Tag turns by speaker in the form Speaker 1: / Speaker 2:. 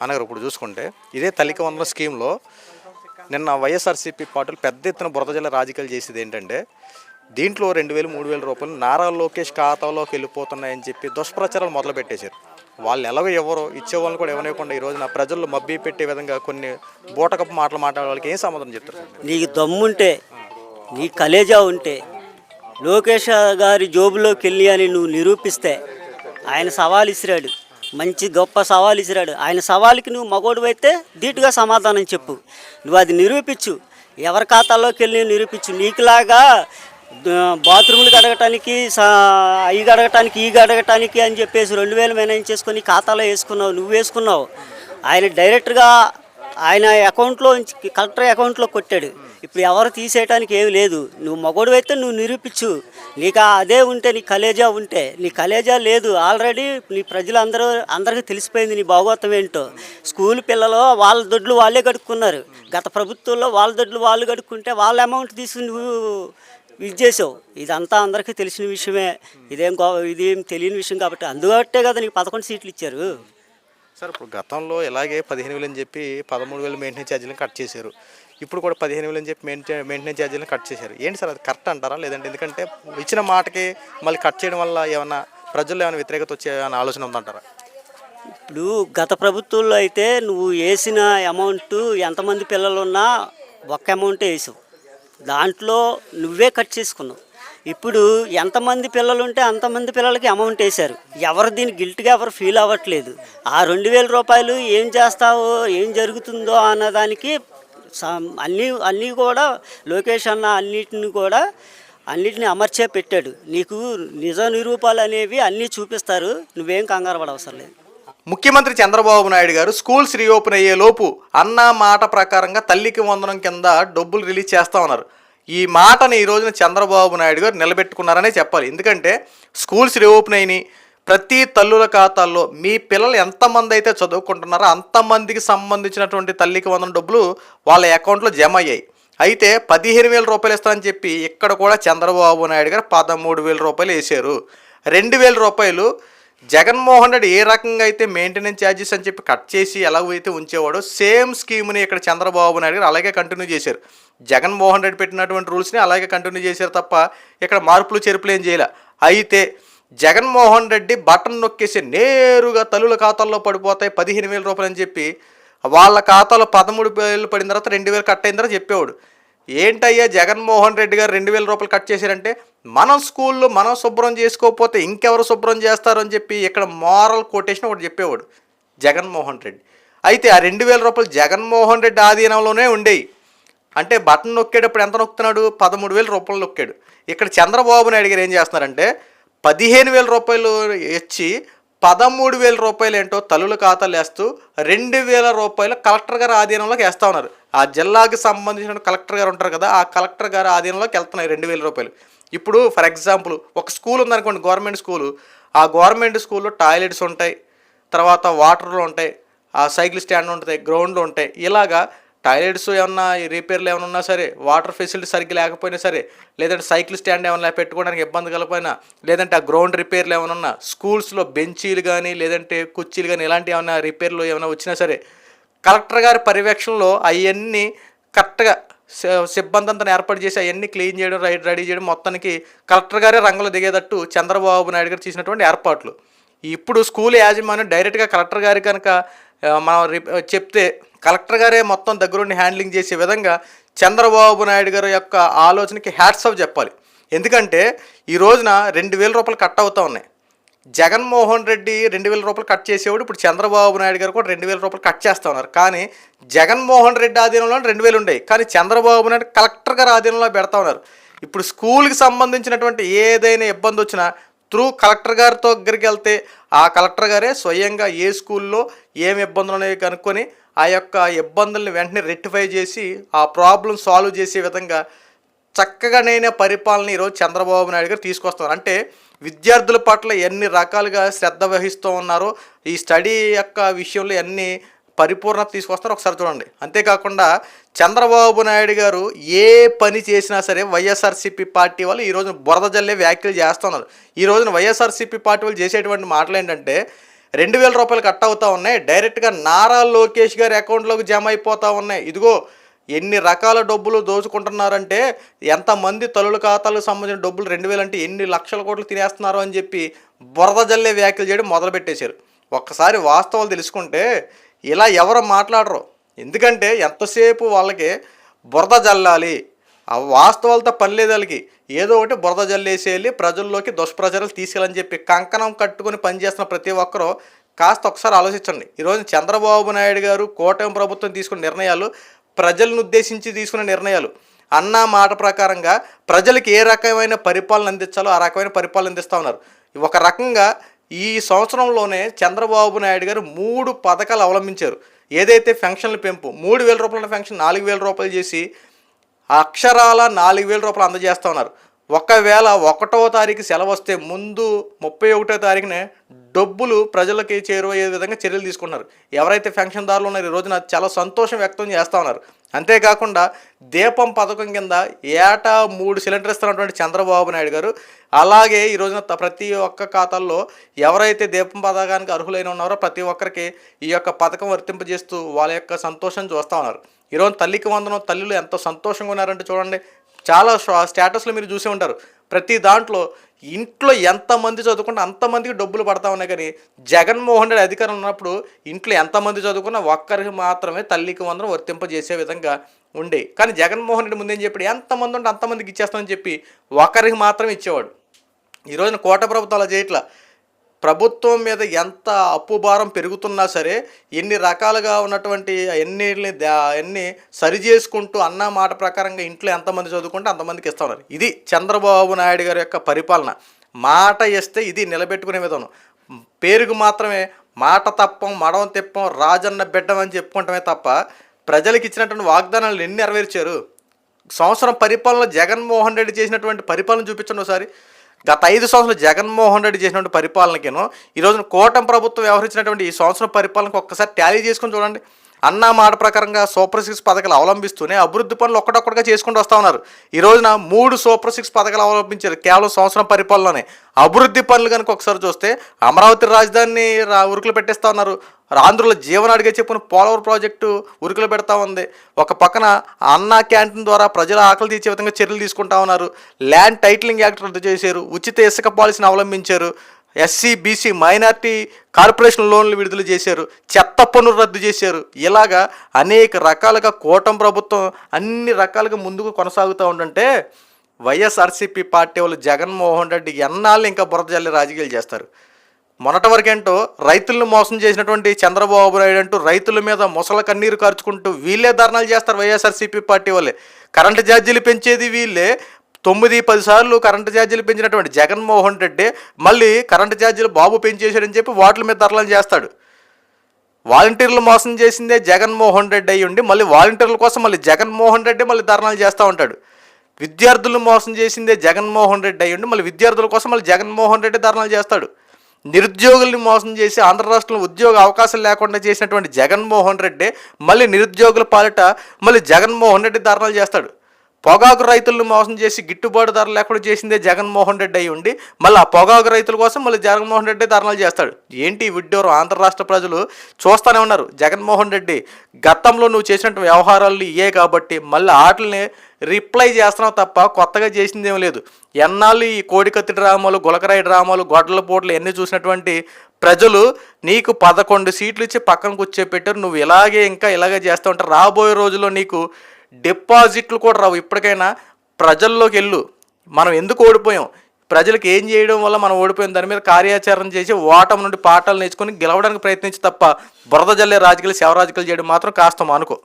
Speaker 1: అనగారు ఇప్పుడు చూసుకుంటే ఇదే తల్లికి వందల స్కీమ్లో నిన్న వైఎస్ఆర్సీపీ పార్టీలు పెద్ద ఎత్తున బురద జిల్లా రాజకీయాలు చేసేది ఏంటంటే దీంట్లో రెండు వేలు మూడు వేల రూపాయలు నారా లోకేష్ ఖాతాలోకి వెళ్ళిపోతున్నాయని చెప్పి దుష్ప్రచారాలు మొదలుపెట్టేశారు. వాళ్ళు ఎలాగో ఎవరో ఇచ్చేవాళ్ళని కూడా ఇవ్వనివ్వకుండా ఈ రోజున ప్రజల్లో మబ్బి పెట్టే విధంగా కొన్ని బూటకపు మాటలు మాట్లాడే వాళ్ళకి ఏం సమాధానం చెప్తారు
Speaker 2: నీకు దమ్ముంటే నీ కలేజా ఉంటే లోకేష్ గారి జోబులోకి వెళ్ళి అని నువ్వు నిరూపిస్తే ఆయన సవాల్ ఇసిరాడు మంచి గొప్ప సవాలు ఇసిరాడు. ఆయన సవాలుకి నువ్వు మగోడు అయితే ధీటుగా సమాధానం చెప్పు. నువ్వు అది నిరూపించు. ఎవరి ఖాతాలోకి వెళ్ళి నిరూపించు. నీకులాగా బాత్రూములు కడగటానికి సా- అవి కడగటానికి ఈ కడగటానికి అని చెప్పేసి రెండు వేలు మేనేజ్ చేసుకొని ఖాతాలో వేసుకున్నావు. నువ్వు వేసుకున్నావు. ఆయన డైరెక్ట్గా ఆయన అకౌంట్లో కలెక్టర్ అకౌంట్లో కొట్టాడు. ఇప్పుడు ఎవరు తీసేయటానికి ఏమి లేదు. నువ్వు మగోడు అయితే నువ్వు నిరూపించు. నీకు అదే ఉంటే నీ కలేజా ఉంటే. నీ కలేజా లేదు. ఆల్రెడీ నీ ప్రజలందరూ అందరికీ తెలిసిపోయింది నీ భాగవతం ఏంటో. స్కూల్ పిల్లలు వాళ్ళ దొడ్లు వాళ్ళే కడుక్కున్నారు. గత ప్రభుత్వంలో వాళ్ళ దొడ్లు వాళ్ళు కడుక్కుంటే వాళ్ళ అమౌంట్ తీసుకుని నువ్వు ఇది చేసావు. ఇదంతా అందరికీ తెలిసిన విషయమే. ఇదేం గో ఇదేం తెలియని విషయం కాబట్టి అందుబాటే కదా నీకు పదకొండు సీట్లు ఇచ్చారు.
Speaker 1: సార్ ఇప్పుడు గతంలో ఇలాగే పదిహేను వేలు అని చెప్పి పదమూడు వేలు మెయింటెనెన్స్ ఛార్జీలను కట్ చేశారు. ఇప్పుడు కూడా పదిహేను వేలు అని చెప్పి మెయింటైన్ మెయింటెనెన్స్ ఛార్జీలను కట్ చేశారు. ఏంటి సార్ అది కరెక్ట్ అంటారా? లేదంటే ఎందుకంటే ఇచ్చిన మాటకి మళ్ళీ కట్ చేయడం వల్ల ఏమన్నా ప్రజల్లో ఏమైనా వ్యతిరేకత వచ్చే అనే ఆలోచన ఉందంటారా?
Speaker 2: ఇప్పుడు గత ప్రభుత్వంలో అయితే నువ్వు వేసిన అమౌంట్ ఎంతమంది పిల్లలు ఉన్నా ఒక్క అమౌంటే వేసావు. దాంట్లో నువ్వే కట్ చేసుకున్నావు. ఇప్పుడు ఎంతమంది పిల్లలు ఉంటే అంతమంది పిల్లలకి అమౌంట్ వేశారు. ఎవరు దీన్ని గిల్ట్గా ఎవరు ఫీల్ అవ్వట్లేదు. ఆ రెండు వేల రూపాయలు ఏం చేస్తావో ఏం జరుగుతుందో అన్నదానికి అన్నీ అన్నీ కూడా లోకేష్ అన్న అన్నిటిని కూడా అన్నిటిని అమర్చే పెట్టాడు. నీకు నిజ నిరూపాలు అనేవి అన్నీ చూపిస్తారు. నువ్వేం కంగారు పడవసరం లేదు.
Speaker 1: ముఖ్యమంత్రి చంద్రబాబు నాయుడు గారు స్కూల్స్ రీఓపెన్ అయ్యే లోపు అన్న మాట ప్రకారంగా తల్లికి వందనం కింద డబ్బులు రిలీజ్ చేస్తా ఉన్నారు. ఈ మాటని ఈ రోజున చంద్రబాబు నాయుడు గారు నిలబెట్టుకున్నారనే చెప్పాలి. ఎందుకంటే స్కూల్స్ రీఓపెన్ అయినాయి. ప్రతి తల్లుల ఖాతాల్లో మీ పిల్లలు ఎంతమంది అయితే చదువుకుంటున్నారో అంతమందికి సంబంధించినటువంటి తల్లికి వందల డబ్బులు వాళ్ళ అకౌంట్లో జమ అయ్యాయి. అయితే పదిహేను వేల రూపాయలు ఇస్తానని చెప్పి ఇక్కడ కూడా చంద్రబాబు నాయుడు గారు పదమూడు వేల రూపాయలు వేశారు. రెండు వేల రూపాయలు జగన్మోహన్ రెడ్డి ఏ రకంగా అయితే మెయింటెనెన్స్ ఛార్జెస్ అని చెప్పి కట్ చేసి ఎలాగైతే ఉంచేవాడో సేమ్ స్కీమ్ని ఇక్కడ చంద్రబాబు నాయుడు గారు అలాగే కంటిన్యూ చేశారు. జగన్మోహన్ రెడ్డి పెట్టినటువంటి రూల్స్ని అలాగే కంటిన్యూ చేశారు తప్ప ఇక్కడ మార్పులు చేర్పులు ఏం చేయలే. అయితే జగన్మోహన్ రెడ్డి బటన్ నొక్కేసి నేరుగా తల్లుల ఖాతాల్లో పడిపోతాయి పదిహేను వేల రూపాయలు అని చెప్పి. వాళ్ళ ఖాతాలో పదమూడు వేలు పడిన తర్వాత రెండు వేలు కట్ అయిన తర్వాత చెప్పేవాడు. ఏంటయ్యా జగన్మోహన్ రెడ్డి గారు రెండు వేల రూపాయలు కట్ చేశారంటే మనం స్కూల్లో మనం శుభ్రం చేసుకోకపోతే ఇంకెవరు శుభ్రం చేస్తారని చెప్పి ఇక్కడ మారల్ కొటేషన్ ఒకటి చెప్పేవాడు జగన్మోహన్ రెడ్డి. అయితే ఆ రెండు వేల రూపాయలు జగన్మోహన్ రెడ్డి ఆధీనంలోనే ఉండేవి అంటే బటన్ నొక్కేటప్పుడు ఎంత నొక్కుతున్నాడు? పదమూడు వేల రూపాయలు నొక్కాడు. ఇక్కడ చంద్రబాబు నాయుడు గారు ఏం చేస్తున్నారంటే పదిహేను వేల రూపాయలు ఇచ్చి పదమూడు వేల రూపాయలు ఏంటో తల్లుల ఖాతాలు వేస్తూ రెండు వేల రూపాయలు కలెక్టర్ గారి ఆధీనంలోకి వేస్తూ ఉన్నారు. ఆ జిల్లాకి సంబంధించిన కలెక్టర్ గారు ఉంటారు కదా ఆ కలెక్టర్ గారి ఆధీనంలోకి వెళ్తున్నాయి రెండు వేల రూపాయలు. ఇప్పుడు ఫర్ ఎగ్జాంపుల్ ఒక స్కూల్ ఉందనుకోండి గవర్నమెంట్ స్కూలు. ఆ గవర్నమెంట్ స్కూల్లో టాయిలెట్స్ ఉంటాయి తర్వాత వాటర్లు ఉంటాయి ఆ సైకిల్ స్టాండ్ ఉంటాయి గ్రౌండ్లు ఉంటాయి. ఇలాగా టాయిలెట్స్ ఏమన్నా రిపేర్లు ఏమైనా ఉన్నా సరే వాటర్ ఫెసిలిటీ సరిగ్గా లేకపోయినా సరే లేదంటే సైకిల్ స్టాండ్ ఏమైనా పెట్టుకోవడానికి ఇబ్బంది కలపోయినా లేదంటే ఆ గ్రౌండ్ రిపేర్లు ఏమైనా ఉన్నా స్కూల్స్లో బెంచీలు కానీ లేదంటే కుర్చీలు కానీ ఇలాంటి ఏమైనా రిపేర్లు ఏమైనా వచ్చినా సరే కలెక్టర్ గారి పర్యవేక్షణలో అవన్నీ కరెక్ట్గా సిబ్బంది అంతా ఏర్పాటు చేసి అవన్నీ క్లీన్ చేయడం రెడీ చేయడం మొత్తానికి కలెక్టర్ గారే రంగులు దిగేటట్టు చంద్రబాబు నాయుడు గారు చేసినటువంటి ఏర్పాట్లు. ఇప్పుడు స్కూల్ యాజమాన్యం డైరెక్ట్గా కలెక్టర్ గారి కనుక మనం చెప్తే కలెక్టర్ గారే మొత్తం దగ్గరుండి హ్యాండ్లింగ్ చేసే విధంగా చంద్రబాబు నాయుడు గారి యొక్క ఆలోచనకి హ్యాట్స్ ఆఫ్ చెప్పాలి. ఎందుకంటే ఈ రోజున రెండు వేల రూపాయలు కట్ అవుతూ ఉన్నాయి. జగన్మోహన్ రెడ్డి రెండు వేల రూపాయలు కట్ చేసేవాడు ఇప్పుడు చంద్రబాబు నాయుడు గారు కూడా రెండు వేల రూపాయలు కట్ చేస్తూ ఉన్నారు. కానీ జగన్మోహన్ రెడ్డి ఆధీనంలో రెండు వేలు ఉండేవి కానీ చంద్రబాబు నాయుడు కలెక్టర్ గారి ఆధీనంలో పెడతా ఉన్నారు. ఇప్పుడు స్కూల్కి సంబంధించినటువంటి ఏదైనా ఇబ్బంది వచ్చినా త్రూ కలెక్టర్ గారితో దగ్గరికి వెళ్తే ఆ కలెక్టర్ గారే స్వయంగా ఏ స్కూల్లో ఏమి ఇబ్బందులు అనేవి కనుక్కొని ఆ యొక్క ఇబ్బందుల్ని వెంటనే రెక్టిఫై చేసి ఆ ప్రాబ్లం సాల్వ్ చేసే విధంగా చక్కగానైన పరిపాలన ఈరోజు చంద్రబాబు నాయుడు గారు తీసుకొస్తున్నారు. అంటే విద్యార్థుల పట్ల ఎన్ని రకాలుగా శ్రద్ధ వహిస్తూ ఉన్నారో ఈ స్టడీ యొక్క విషయంలో ఎన్ని పరిపూర్ణత తీసుకొస్తారో ఒకసారి చూడండి. అంతేకాకుండా చంద్రబాబు నాయుడు గారు ఏ పని చేసినా సరే వైఎస్ఆర్సీపీ పార్టీ వాళ్ళు ఈ రోజున బురద జల్లే వ్యాఖ్యలు చేస్తున్నారు. ఈ రోజున వైఎస్ఆర్సీపీ పార్టీ వాళ్ళు చేసేటువంటి మాటలు ఏంటంటే రెండు వేల రూపాయలు కట్ అవుతూ ఉన్నాయి. డైరెక్ట్గా నారా లోకేష్ గారి అకౌంట్లోకి జమ అయిపోతూ ఉన్నాయి. ఇదిగో ఎన్ని రకాల డబ్బులు దోచుకుంటున్నారంటే ఎంతమంది తల్లుల ఖాతాలకు సంబంధించిన డబ్బులు రెండు వేలు అంటే ఎన్ని లక్షల కోట్లు తినేస్తున్నారు అని చెప్పి బురద జల్లే వ్యాఖ్యలు చేయడం మొదలుపెట్టేశారు. ఒక్కసారి వాస్తవాలు తెలుసుకుంటే ఇలా ఎవరు మాట్లాడరు. ఎందుకంటే ఎంతసేపు వాళ్ళకి బురద జల్లాలి ఆ వాస్తవాలతో పని లేదు వాళ్ళకి. ఏదో ఒకటి బురద జల్లేసి వెళ్ళి ప్రజల్లోకి దుష్ప్రచారాలు తీసుకెళ్ళని చెప్పి కంకణం కట్టుకొని పనిచేస్తున్న ప్రతి ఒక్కరూ కాస్త ఒకసారి ఆలోచించండి. ఈరోజు చంద్రబాబు నాయుడు గారు కూటమి ప్రభుత్వం తీసుకున్న నిర్ణయాలు ప్రజలను ఉద్దేశించి తీసుకున్న నిర్ణయాలు. అన్న మాట ప్రకారంగా ప్రజలకు ఏ రకమైన పరిపాలన అందించాలో ఆ రకమైన పరిపాలన అందిస్తూ ఉన్నారు. ఒక రకంగా ఈ సంవత్సరంలోనే చంద్రబాబు నాయుడు గారు మూడు పథకాలు అవలంబించారు. ఏదైతే ఫెన్షన్ల పెంపు మూడు వేల రూపాయల ఫెన్షన్ నాలుగు వేల రూపాయలు చేసి అక్షరాల నాలుగు వేల రూపాయలు అందజేస్తూ ఉన్నారు. ఒకవేళ ఒకటో తారీఖు సెలవు వస్తే ముందు ముప్పై ఒకటో తారీఖునే డబ్బులు ప్రజలకి చేరువయ్యే విధంగా చర్యలు తీసుకున్నారు ఎవరైతే పెన్షన్దారులు ఉన్నారో ఈ రోజున చాలా సంతోషం వ్యక్తం చేస్తూ ఉన్నారు. అంతేకాకుండా దీపం పథకం కింద ఏటా మూడు సిలిండర్ ఇస్తున్నటువంటి చంద్రబాబు నాయుడు గారు అలాగే ఈ రోజున త- ప్రతి ఒక్క ఖాతాల్లో ఎవరైతే దీపం పథకానికి అర్హులైన ఉన్నారో ప్రతి ఒక్కరికి ఈ యొక్క పథకం వర్తింపజేస్తూ వాళ్ళ యొక్క సంతోషం చూస్తూ ఉన్నారు. ఈరోజు తల్లికి వందనం తల్లులు ఎంతో సంతోషంగా ఉన్నారంటే చూడండి చాలా స్టేటస్లో స్టేటస్లు మీరు చూసే ఉంటారు. ప్రతి దాంట్లో ఇంట్లో ఎంతమంది చదువుకున్నా అంతమందికి డబ్బులు పడతా ఉన్నాయి కానీ జగన్మోహన్ రెడ్డి అధికారం ఉన్నప్పుడు ఇంట్లో ఎంతమంది చదువుకున్నా ఒక్కరికి మాత్రమే తల్లికి వందనం వర్తింపజేసే విధంగా ఉండే. కానీ జగన్మోహన్ రెడ్డి ముందేం చెప్పాడు? ఎంతమంది ఉంటే అంతమందికి ఇచ్చేస్తామని చెప్పి ఒక్కరికి మాత్రమే ఇచ్చేవాడు. ఈ రోజున కోట ప్రభుత్వం అలా చేయట్లా. ప్రభుత్వం మీద ఎంత అప్పు భారం పెరుగుతున్నా సరే ఎన్ని రకాలుగా ఉన్నటువంటి ఎన్ని అన్ని సరి చేసుకుంటూ అన్న మాట ప్రకారంగా ఇంట్లో ఎంతమంది చదువుకుంటే అంతమందికి ఇస్తా ఉన్నారు. ఇది చంద్రబాబు నాయుడు గారి యొక్క పరిపాలన. మాట ఇస్తే ఇది నిలబెట్టుకునే విధానం. పేరుకు మాత్రమే మాట తప్పం మడవం తిప్పం రాజన్న బిడ్డం అని చెప్పుకుంటమే తప్ప ప్రజలకు ఇచ్చినటువంటి వాగ్దానాలు ఎన్ని నెరవేర్చారు? సంవత్సరం పరిపాలన జగన్మోహన్ రెడ్డి చేసినటువంటి పరిపాలన చూపించండి ఒకసారి. గత ఐదు సంవత్సరాలు జగన్మోహన్ రెడ్డి చేసినటువంటి పరిపాలనకేను ఈ రోజున కూటమి ప్రభుత్వం వ్యవహరించినటువంటి ఈ సంవత్సరం పరిపాలనకు ఒక్కసారి ట్యాలీ చేసుకొని చూడండి. అన్న మాట ప్రకారంగా సూపర్ సిక్స్ పథకాలు అవలంబిస్తూనే అభివృద్ధి పనులు ఒక్కటొక్కటిగా చేసుకుంటూ వస్తూ ఉన్నారు. ఈ రోజున మూడు సూపర్ సిక్స్ పథకాలు అవలంబించారు. కేవలం సంవత్సరం పరిపాలనలోనే అభివృద్ధి పనులు కనుక ఒకసారి చూస్తే అమరావతి రాజధానిని రా ఉరుకులు పెట్టేస్తూ ఉన్నారు. ఆంధ్రుల జీవనాడిగా చెప్పిన చెప్పున పోలవరం ప్రాజెక్టు ఉరుకులు పెడతా ఉంది. ఒక పక్కన అన్నా క్యాంటీన్ ద్వారా ప్రజల ఆకలి తీర్చే విధంగా చర్యలు తీసుకుంటా ఉన్నారు. ల్యాండ్ టైటిలింగ్ యాక్ట్ రద్దు చేశారు. ఉచిత ఇసుక పాలసీని అవలంబించారు. ఎస్సీ బీసీ మైనార్టీ కార్పొరేషన్ లోన్లు విడుదల చేశారు చెత్త పన్నులు రద్దు చేశారు. ఇలాగా అనేక రకాలుగా కూటమి ప్రభుత్వం అన్ని రకాలుగా ముందుకు కొనసాగుతూ ఉంటుంటే వైఎస్ఆర్సీపీ పార్టీ వాళ్ళు జగన్మోహన్ రెడ్డి ఎన్నాళ్ళు ఇంకా బురద జల్లి రాజకీయాలు చేస్తారు. మొన్నటి వరకేంటో రైతులను మోసం చేసినటువంటి చంద్రబాబు నాయుడు అంటూ రైతుల మీద మొసల కన్నీరు కార్చుకుంటూ వీళ్ళే ధర్నాలు చేస్తారు వైఎస్ఆర్సీపీ పార్టీ వాళ్ళే. కరెంటు ఛార్జీలు పెంచేది వీళ్ళే తొమ్మిది పది సార్లు కరెంటు ఛార్జీలు పెంచినటువంటి జగన్మోహన్ రెడ్డి మళ్ళీ కరెంటు ఛార్జీలు బాబు పెంచేశాడని చెప్పి వాటిల మీద ధరలు చేస్తాడు. వాలంటీర్లు మోసం చేసిందే జగన్మోహన్ రెడ్డి అయ్యి ఉండి మళ్ళీ వాలంటీర్ల కోసం మళ్ళీ జగన్మోహన్ రెడ్డి మళ్ళీ ధర్నాలు చేస్తూ ఉంటాడు. విద్యార్థులను మోసం చేసిందే జగన్మోహన్ రెడ్డి అయ్యి ఉండి మళ్ళీ విద్యార్థుల కోసం మళ్ళీ జగన్మోహన్ రెడ్డి ధర్నాలు చేస్తాడు. నిరుద్యోగుల్ని మోసం చేసి ఆంధ్ర రాష్ట్రంలో ఉద్యోగ అవకాశం లేకుండా చేసినటువంటి జగన్మోహన్ రెడ్డి మళ్ళీ నిరుద్యోగుల పాలిట మళ్ళీ జగన్మోహన్ రెడ్డి ధర్నాలు చేస్తాడు. పొగాకు రైతులను మోసం చేసి గిట్టుబాటు ధర లేకుండా చేసిందే జగన్మోహన్ రెడ్డి అయి ఉండి మళ్ళీ ఆ పొగాకు రైతుల కోసం మళ్ళీ జగన్మోహన్ రెడ్డి ధర్నాలు చేస్తాడు. ఏంటి విడ్డూరం? ఆంధ్ర రాష్ట్ర ప్రజలు చూస్తూనే ఉన్నారు. జగన్మోహన్ రెడ్డి గతంలో నువ్వు చేసినట్టు వ్యవహారాలు ఇయే కాబట్టి మళ్ళీ ఆటల్ని రిప్లై చేస్తున్నావు తప్ప కొత్తగా చేసిందేం లేదు. ఎన్నాళ్ళు ఈ కోడికత్తి డ్రామాలు గులకరాయి డ్రామాలు గొడ్డల పోట్లు ఎన్ని చూసినటువంటి ప్రజలు నీకు పదకొండు సీట్లు ఇచ్చి పక్కన కూర్చోపెట్టారు నువ్వు ఇలాగే ఇంకా ఇలాగే చేస్తూ ఉంటారు రాబోయే రోజుల్లో నీకు డిపాజిట్లు కూడా రావు. ఇప్పటికైనా ప్రజల్లోకి వెళ్ళు. మనం ఎందుకు ఓడిపోయాం? ప్రజలకు ఏం చేయడం వల్ల మనం ఓడిపోయిన దాని మీద కార్యాచరణ చేసి ఓటమి నుండి పాఠాలు నేర్చుకొని గెలవడానికి ప్రయత్నించి తప్ప బురద జల్లే రాజకీయాలు శవ రాజకీయాలు చేయడం మాత్రం కాస్త అనుకో